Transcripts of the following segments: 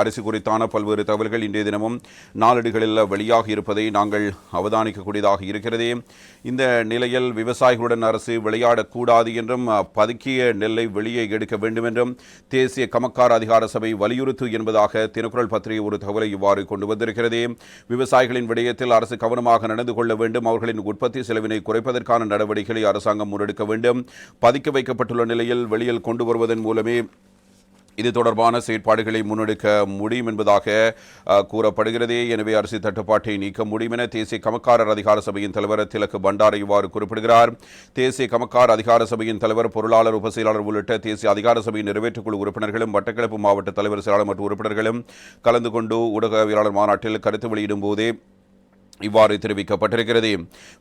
அரசு குறித்தான பல்வேறு தகவல்கள் இன்றைய தினமும் நாளேடுகளில் வெளியாகி இருப்பதை நாங்கள் அவதானிக்கக்கூடியதாக இருக்கிறது. இந்த நிலையில் விவசாயிகளுடன் அரசு விளையாடக்கூடாது என்றும் பதுக்கிய நெல்லை வெளியே எடுக்க வேண்டும் என்றும் தேசிய கமக்கார் அதிகார சபை வலியுறுத்து என்பதாக தினக்குரல் பத்திரிகை ஒரு தகவலை இவ்வாறு கொண்டு வந்திருக்கிறது. விவசாயிகளின் விடயத்தில் அரசு கவனமாக நடந்து கொள்ள வேண்டும். அவர்களின் உற்பத்தி செலவினை குறைப்பதற்கான நடவடிக்கைகளை அரசாங்கம் முன்னெடுக்க வேண்டும். பதுக்கி வைக்கப்பட்டுள்ள நிலையில் வெளியில் கொண்டு வருவதன் மூலமே இது தொடர்பான செயற்பாடுகளை முன்னெடுக்க முடியும் என்பதாக கூறப்படுகிறது. எனவே அரிசி தட்டுப்பாட்டை நீக்க முடியும் என தேசிய கமக்காரர் அதிகார சபையின் தலைவர் திலக்கு பண்டார இவ்வாறு குறிப்பிடுகிறார். தேசிய கமக்கார் அதிகார சபையின் தலைவர் பொருளாளர் உபசெயலாளர் உள்ளிட்ட தேசிய அதிகார சபையின் நிறைவேற்றுக்குழு உறுப்பினர்களும் மட்டக்களப்பு மாவட்ட தலைவர் செயலாளர் மற்றும் உறுப்பினர்களும் கலந்து கொண்டு ஊடகவியலாளர் மாநாட்டில் கருத்து வெளியிடும் போதே இவ்வாறு தெரிவிக்கப்பட்டிருக்கிறது.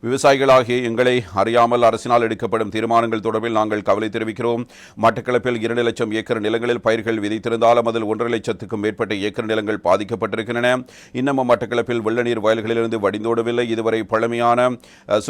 விவசாயிகளாகிய எங்களை அறியாமல் அரசினால் எடுக்கப்படும் தீர்மானங்கள் தொடர்பில் நாங்கள் கவலை தெரிவிக்கிறோம். மட்டக்களப்பில் இரண்டு லட்சம் ஏக்கர் நிலங்களில் பயிர்கள் விதைத்திருந்தாலும் அதில் ஒன்றரை லட்சத்துக்கும் மேற்பட்ட ஏக்கர் நிலங்கள் பாதிக்கப்பட்டிருக்கின்றன. இன்னமும் மட்டக்களப்பில் வெள்ள நீர் வயல்களிலிருந்து வடிந்தோடவில்லை. இதுவரை பழமையான அஹ்,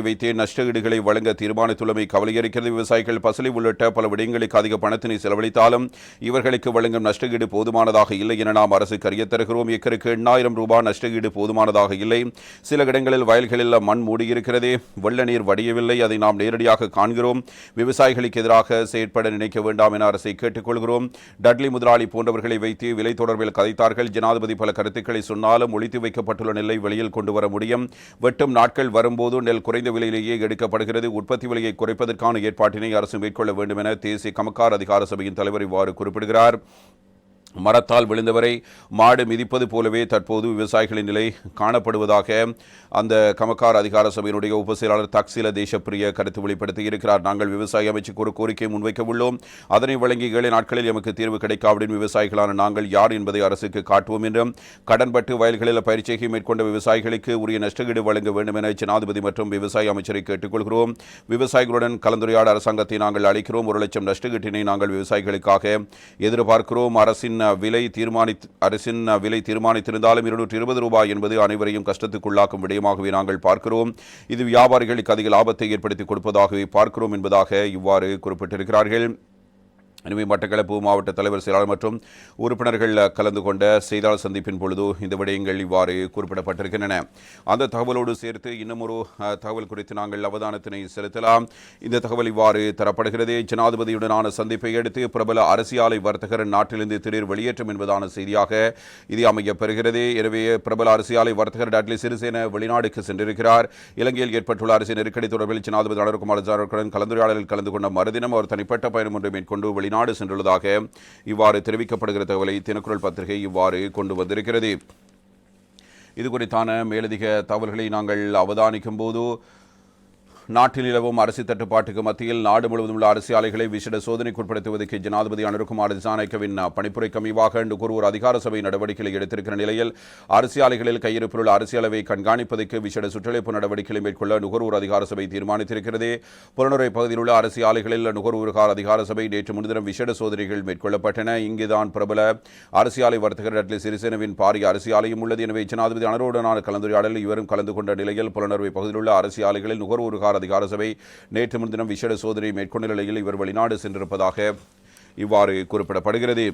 வைத்தே நஷ்டஈடுகளை வழங்க தீர்மானித்துள்ளமை கவலையளிக்கிறது. விவசாயிகள் பசலை உள்ளிட்ட பல விடயங்களுக்கு அதிக பணத்தினை செலவழித்தாலும் இவர்களுக்கு வழங்கும் நஷ்டஈடு போதுமானதாக இல்லை என நாம் அரசுக்கு அறியத் தருகிறோம். ஏக்கருக்கு எண்ணாயிரம் ரூபாய் நஷ்டஈடு போதுமானதாக இல்லை. சில இடங்களில் வயல்களில் மண் மூடியிருக்கிறது. வெள்ள நீர் வடியவில்லை. அதை நாம் நேரடியாக காண்கிறோம். விவசாயிகளுக்கு எதிராக செயற்பட நினைக்க வேண்டாம் என அரசை கேட்டுக்கொள்கிறோம். டட்லி முதலாளி போன்றவர்களை வைத்து விலை தொடர்பில் கதைத்தார்கள். ஜனாதிபதி பல கருத்துக்களை சொன்னாலும் ஒழித்து வைக்கப்பட்டுள்ள நெல்லை வெளியில் கொண்டு வர முடியும். வெட்டும் நாட்கள் வரும்போது நெல் குறைந்த விலையிலேயே எடுக்கப்படுகிறது. உற்பத்தி விலையை குறைப்பதற்கான ஏற்பாட்டினை அரசு மேற்கொள்ள வேண்டும் என தேசிய கமக்கார் அதிகார சபையின் தலைவர் இவ்வாறு குறிப்பிடுகிறார். மரத்தால் விழுந்தவரை மாடு மிதிப்பது போலவே தற்போது விவசாயிகளின் நிலை காணப்படுவதாக அந்த கமக்கார் அதிகார சபையினுடைய உபசெயலாளர் தக்சில தேசப்பிரிய கருத்து வெளிப்படுத்தி இருக்கிறார். நாங்கள் விவசாய அமைச்சுக்கு ஒரு கோரிக்கை முன்வைக்க உள்ளோம். அதனை வழங்கி ஏழு நாட்களில் எமக்கு தீர்வு கிடைக்காவிடன் விவசாயிகளான நாங்கள் யார் என்பதை அரசுக்கு காட்டுவோம் என்றும் கடன்பட்டு வயல்களில் பயிற்சியை மேற்கொண்ட விவசாயிகளுக்கு உரிய நஷ்டஈடு வழங்க வேண்டும் என ஜனாதிபதி மற்றும் விவசாய அமைச்சரை கேட்டுக்கொள்கிறோம். விவசாயிகளுடன் கலந்துரையாட அரசாங்கத்தை நாங்கள் அளிக்கிறோம் ஒரு லட்சம் நஷ்டஈட்டினை நாங்கள் விவசாயிகளுக்காக எதிர்பார்க்கிறோம். அரசின் விலை தீர்மானி அரசின் விலை தீர்மானித்திருந்தாலும் இருநூற்றி இருபது ரூபாய் என்பது அனைவரையும் கஷ்டத்துக்குள்ளாக்கும் விடயமாகவே நாங்கள் பார்க்கிறோம். இது வியாபாரிகளுக்கு அதிக லாபத்தை ஏற்படுத்தி கொடுப்பதாகவே பார்க்கிறோம் என்பதாக இவ்வாறு குறிப்பிட்டிருக்கிறார்கள். எனவே மட்டக்களப்பு மாவட்ட தலைவர் செயலாளர் மற்றும் உறுப்பினர்கள் கலந்து கொண்ட செய்தியாளர் சந்திப்பின் பொழுது இந்த விடயங்கள் இவ்வாறு குறிப்பிடப்பட்டிருக்கின்றன. அந்த தகவலோடு சேர்த்து இன்னமொரு ஒரு தகவல் குறித்து நாங்கள் அவதானத்தினை செலுத்தலாம். இந்த தகவல் இவ்வாறு தரப்படுகிறது. ஜனாதிபதியுடனான சந்திப்பை அடுத்து பிரபல அரசியலை வர்த்தகர் நாட்டிலிருந்து திடீர் வெளியேற்றம் என்பதான செய்தியாக இது அமையப்பெறுகிறது. எனவே பிரபல அரசியலை வர்த்தகர் டாட்லி சிறிசேன வெளிநாடுக்கு சென்றிருக்கிறார். இலங்கையில் ஏற்பட்டுள்ள அரசியல் நெருக்கடி தொடர்பில் ஜனாதிபதி அனுர்குமார் கலந்துரையாடலில் கலந்து கொண்ட மறுதினம் அவர் தனிப்பட்ட பயணம் ஒன்றை மேற்கொண்டு வெளிநாடு நாடு சென்றுள்ளதாக இவ்வாறு தெரிவிக்கப்படுகிற தகவலை தினக்குரல் பத்திரிகை இவ்வாறு கொண்டு வந்திருக்கிறது. இது குறித்தான மேலதிக தகவல்களை நாங்கள் அவதானிக்கும் போது நாட்டில் நிலவும் அரசு தட்டுப்பாட்டுக்கு மத்தியில் நாடு முழுவதும் உள்ள அரசு ஆலைகளை விசேட சோதனைக்குட்படுத்துவதற்கு ஜனாதிபதி அனுருகுமார் திசாநாயக்கவின் பணிப்புரைக்கு அமைவாக என்று கூறுவோர் அதிகார சபை நடவடிக்கைகளை எடுத்திருக்கிற நிலையில் அரசு ஆலைகளில் கையிருப்பில் உள்ள அரசு அளவை கண்காணிப்பதற்கு விசேட சுற்றளிப்பு நடவடிக்கைகளை மேற்கொள்ள நுகர்வோர் அதிகார சபை தீர்மானித்திருக்கிறது. புலனுரை பகுதியில் உள்ள அரசு ஆலைகளில் நுகர்வோர் அதிகார சபை நேற்று முன்தினம் விசேட சோதனைகள் மேற்கொள்ளப்பட்டன. இங்குதான் பிரபல அரசு ஆலை வர்த்தகர் அட்லி சிறிசேனவின் பாரிய அரசு ஆலையும் உள்ளது. எனவே ஜனாதிபதி அனரோடனான கலந்துரையாடலில் இவரும் கலந்து கொண்ட நிலையில் புலனர்வை பகுதியில் உள்ள அரசு ஆலைகளில் நுகர்வோர் அதிகார சபை நேற்று முன்தினம் விசேட சோதனை மேற்கொண்ட நிலையில் இவர் வெளிநாடு சென்றிருப்பதாக இவ்வாறு குறிப்பிடப்படுகிறது.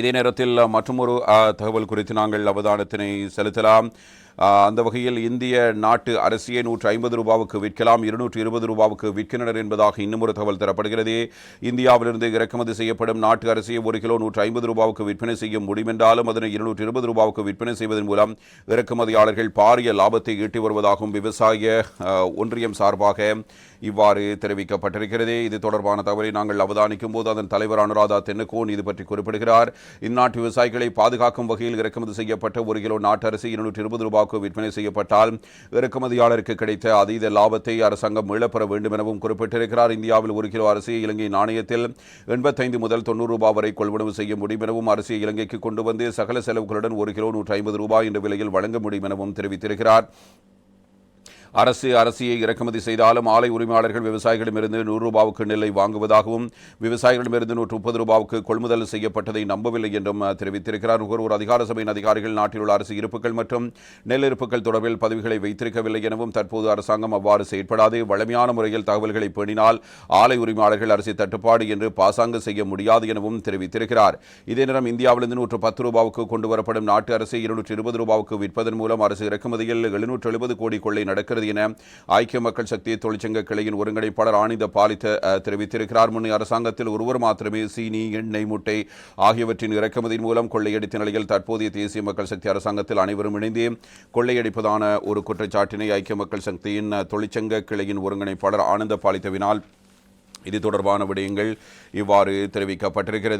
இதே நேரத்தில் மற்றொரு தகவல் குறித்து நாங்கள் அவதானத்தினை செலுத்தலாம். அந்த வகையில் இந்திய நாட்டு அரிசியை நூற்று ஐம்பது ரூபாவுக்கு விற்கலாம் இருநூற்று இருபது ரூபாவுக்கு விற்கின்றனர் என்பதாக இன்னும் ஒரு தகவல் தரப்படுகிறது. இந்தியாவிலிருந்து இறக்குமதி செய்யப்படும் நாட்டு அரிசியை ஒரு கிலோ நூற்று ஐம்பது ரூபாவுக்கு விற்பனை செய்ய முடியும் என்றாலும் அதனை இருநூற்று இருபது ரூபாவுக்கு விற்பனை செய்வதன் மூலம் இறக்குமதியாளர்கள் பாரிய லாபத்தை ஈட்டி வருவதாகவும் விவசாய ஒன்றியம் சார்பாக இவ்வாறு தெரிவிக்கப்பட்டிருக்கிறது. இது தொடர்பான தகவலை நாங்கள் அவதானிக்கும் போது அதன் தலைவர் அனுராதா தென்னகோன் இது பற்றி குறிப்பிடுகிறார். இந்நாட்டு விவசாயிகளை பாதுகாக்கும் வகையில் இறக்குமதி செய்யப்பட்ட ஒரு கிலோ நாட்டு அரிசி இருநூற்றி இருபது ரூபாய் ரூபாய்க்கு விற்பனை செய்யப்பட்டால் இறக்குமதியாளருக்கு கிடைத்த அதீத லாபத்தை அரசாங்கம் மீளப்பெற வேண்டும் எனவும் குறிப்பிட்டிருக்கிறார். இந்தியாவில் ஒரு கிலோ அரிசியை இலங்கை நாணயத்தில் எண்பத்தைந்து முதல் தொண்ணூறு ரூபாய் வரை கொள்வனவு செய்ய முடியும் எனவும் அரிசியை இலங்கைக்கு கொண்டு வந்து சகல செலவுகளுடன் ஒரு கிலோ நூற்றி ஐம்பது ரூபாய் என்ற விலையில் வழங்க முடியும் எனவும் தெரிவித்திருக்கிறார். அரசு அரசியை இறக்குமதி செய்தாலும் ஆலை உரிமையாளர்கள் விவசாயிகளிடமிருந்து நூறு ரூபாவுக்கு நெல்லை வாங்குவதாகவும் விவசாயிகளிடமிருந்து நூற்று முப்பது ரூபாவுக்கு கொள்முதல் செய்யப்பட்டதை நம்பவில்லை என்றும் தெரிவித்திருக்கிறார். நுகர்வோர் அதிகார சபையின் அதிகாரிகள் நாட்டில் உள்ள அரசு இருப்புகள் மற்றும் நெல் இருப்புகள் தொடர்பில் பதவிகளை வைத்திருக்கவில்லை எனவும் தற்போது அரசாங்கம் அவ்வாறு செயற்படாது. வழமையான முறையில் தகவல்களை பேணினால் ஆலை உரிமையாளர்கள் அரசு தட்டுப்பாடு என்று பாசாங்கு செய்ய முடியாது எனவும் தெரிவித்திருக்கிறார். இதே நேரம் இந்தியாவிலிருந்து நூற்று பத்து ரூபாவுக்கு கொண்டு வரப்படும் நாட்டு அரசு இருநூற்று இருபது ரூபாவுக்கு விற்பதன் மூலம் அரசு இறக்குமதியில் எழுநூற்று எழுபது கோடி கொள்ளை நடக்கிறது உள்ளது என ஐக்கிய மக்கள் சக்தி தொழிற்சங்க கிளையின் ஒருங்கிணைப்பாளர் ஆனந்த பாலித்த தெரிவித்திருக்கிறார். முன்னே அரசாங்கத்தில் ஒருவர் மாத்திரமே சீனி எண்ணெய் முட்டை ஆகியவற்றின் இறக்குமதியின் மூலம் கொள்ளையடித்த நிலையில் தற்போதைய தேசிய மக்கள் சக்தி அரசாங்கத்தில் அனைவரும் இணைந்தே கொள்ளையடிப்பதான ஒரு குற்றச்சாட்டினை ஐக்கிய மக்கள் சக்தியின் தொழிற்சங்க கிளையின் ஒருங்கிணைப்பாளர் ஆனந்த பாலித்தவினால் இது தொடர்பான விடயங்கள் இவ்வாறு தெரிவிக்கப்பட்டிருக்கிறது.